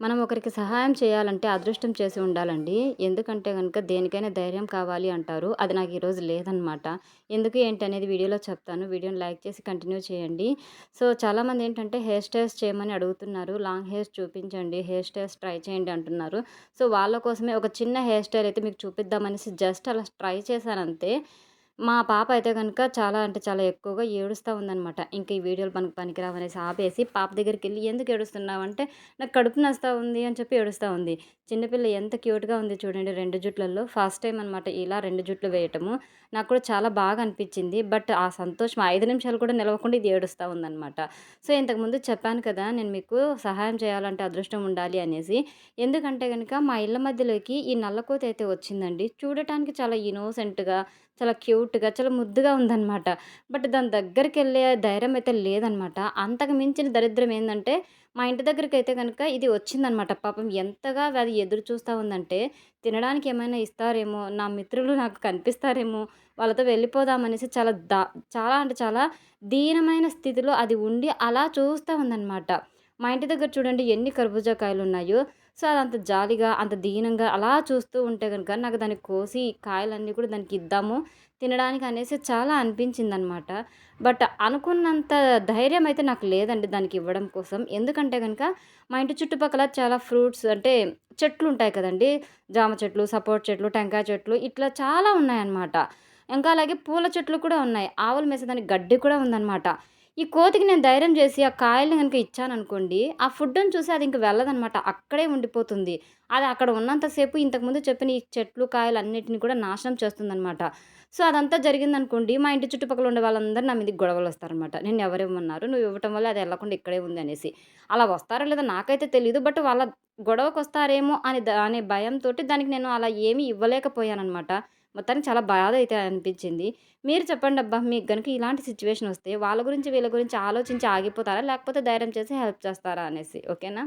మనం ఒకరికి సహాయం చేయాలంటే అదృష్టం చేసి ఉండాలండి. ఎందుకంటే కనుక దేనికైనా ధైర్యం కావాలి అంటారు. అది నాకు ఈరోజు లేదనమాట. ఎందుకు ఏంటి అనేది వీడియోలో చెప్తాను. వీడియోని లైక్ చేసి కంటిన్యూ చేయండి. సో, చాలామంది ఏంటంటే హెయిర్ స్టైల్స్ చేయమని అడుగుతున్నారు. లాంగ్ హెయిర్స్ చూపించండి. హెయిర్ స్టైల్స్ ట్రై చేయండి అంటున్నారు. సో, వాళ్ళ కోసమే ఒక చిన్న హెయిర్ స్టైల్ అయితే మీకు చూపిద్దామనేసి జస్ట్ అలా ట్రై చేశానంతే. మా పాప అయితే కనుక చాలా అంటే చాలా ఎక్కువగా ఏడుస్తూ ఉందనమాట. ఇంక ఈ వీడియోలు మనకు పనికిరావనేసి ఆపేసి పాప దగ్గరికి వెళ్ళి "ఎందుకు ఏడుస్తున్నావంటే" "నాకు కడుపు నస్తూ ఉంది" అని చెప్పి ఏడుస్తూ ఉంది. చిన్నపిల్ల ఎంత క్యూట్‌గా ఉంది చూడండి రెండు జుట్లలో ఫస్ట్ టైం అనమాట ఇలా రెండు జుట్లు వేయటము. నాకు కూడా చాలా బాగా అనిపించింది బట్ ఆ సంతోషం ఐదు నిమిషాలు కూడా నిలవకుండా ఇది ఏడుస్తా ఉందనమాట. సో, ఇంతకుముందు చెప్పాను కదా! నేను మీకు సహాయం చేయాలంటే అదృష్టం ఉండాలి అనేసి. ఎందుకంటే కనుక మా ఇళ్ళ మధ్యలోకి ఈ నల్లకోత అయితే వచ్చిందండి. చూడటానికి చాలా ఇన్నోసెంట్‌గా, చాలా క్యూట్ పుట్టుగచ్చల ముద్దుగా ఉందనమాట. బట్ దాని దగ్గరికి వెళ్ళే ధైర్యం అయితే లేదనమాట. అంతకు మించిన దరిద్రం ఏంటంటే మా ఇంటి దగ్గరకైతే కనుక ఇది వచ్చిందనమాట. పాపం ఎంతగా అది ఎదురు చూస్తా ఉందంటే, తినడానికి ఏమైనా ఇస్తారేమో, నా మిత్రులు నాకు కనిపిస్తారేమో, వాళ్ళతో వెళ్ళిపోదామనేసి చాలా దా చాలా అంటే చాలా దీనమైన స్థితిలో అది ఉండి అలా చూస్తూ ఉందనమాట. మా ఇంటి దగ్గర చూడండి ఎన్ని కర్బూజా కాయలున్నాయో. సో, అది అంత జాలిగా, అంత దీనంగా అలా చూస్తూ ఉంటే కనుక నాకు దాన్ని కోసి కాయలన్నీ కూడా దానికి ఇద్దాము, తినడానికి అనేసి చాలా అనిపించింది అనమాట బట్ అనుకున్నంత ధైర్యం అయితే నాకు లేదండి దానికి ఇవ్వడం కోసం. ఎందుకంటే కనుక మా ఇంటి చుట్టుపక్కల చాలా ఫ్రూట్స్ అంటే చెట్లు ఉంటాయి కదండి జామ చెట్లు, సపోటా చెట్లు, టెంకాయ చెట్లు ఇట్లా చాలా ఉన్నాయన్నమాట. ఇంకా అలాగే పూల చెట్లు కూడా ఉన్నాయి. ఆవులు మేసేదానికి గడ్డి కూడా ఉందనమాట. ఈ కోతికి నేను ధైర్యం చేసి ఆ కాయల్ని కనుక ఇచ్చాననుకోండి, ఆ ఫుడ్‌ని చూసి అది ఇంక వెళ్ళదనమాట. అక్కడే ఉండిపోతుంది. అది అక్కడ ఉన్నంతసేపు ఇంతకుముందు చెప్పిన ఈ చెట్లు, కాయలు అన్నిటిని కూడా నాశనం చేస్తుందనమాట. సో, అదంతా జరిగిందనుకోండి, మా ఇంటి చుట్టుపక్కల ఉండే వాళ్ళందరూ నా మీద గొడవలు వస్తారనమాట నేను ఎవరేమన్నారు నువ్వు ఇవ్వటం వల్ల అది వెళ్ళకుండా ఇక్కడే ఉంది అనేసి. అలా వస్తారో లేదో నాకైతే తెలియదు బట్ వాళ్ళ గొడవకు వస్తారేమో అని అనే భయంతో దానికి నేను అలా ఏమీ ఇవ్వలేకపోయాననమాట. మొత్తానికి చాలా బాధైతే అనిపించింది. మీరు చెప్పండి అబ్బా మీకు గనుక ఇలాంటి సిచ్యువేషన్ వస్తే వాళ్ళ గురించి, వీళ్ళ గురించి ఆలోచించి ఆగిపోతారా? లేకపోతే ధైర్యం చేసి హెల్ప్ చేస్తారా అనేసి. ఓకేనా?